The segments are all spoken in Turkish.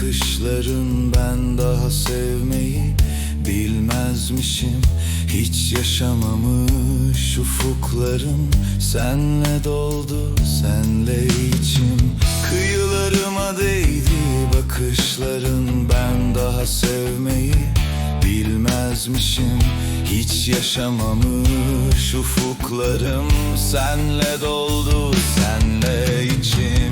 bakışların ben daha sevmeyi bilmezmişim. Hiç yaşamamış ufuklarım. Senle doldu senle içim. Kıyılarıma değdi bakışların. Ben daha sevmeyi bilmezmişim. Hiç yaşamamış ufuklarım. Senle doldu senle içim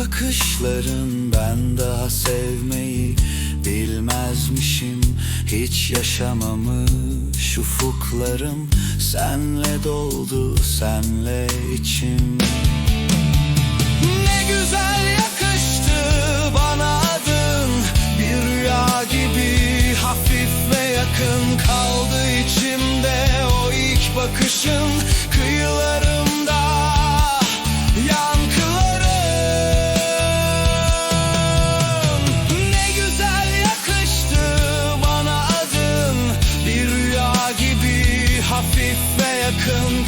bakışların Ben daha sevmeyi bilmezmişim. Hiç yaşamamış ufuklarım Senle doldu senle içim. Ne güzel come